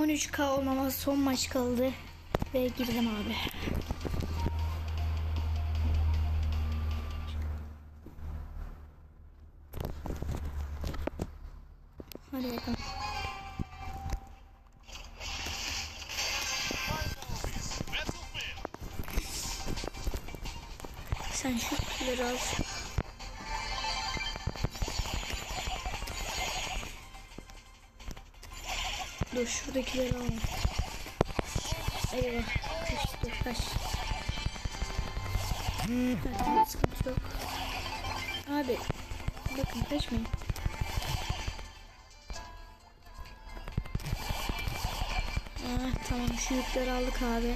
13k olmama son maç kaldı. Ve girdim abi. Hadi bakalım. Sen şu kutuları Dur şuradakileri al. Eyvah. Kaçtı kaç. Zaten sıkıntı yok. Abi. Bakın kaçmayın. Ah, tamam şu yükleri aldık abi.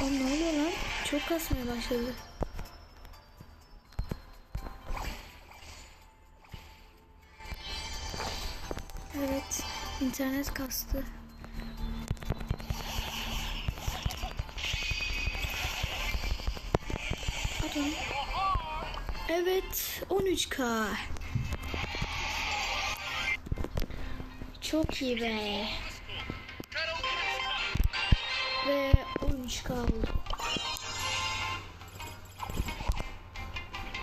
Aa, ne oluyor lan? Çok kasmaya başladı. Evet. internet kastı. Adam. Evet. 13K. Çok iyi be. Ve 13K oldu.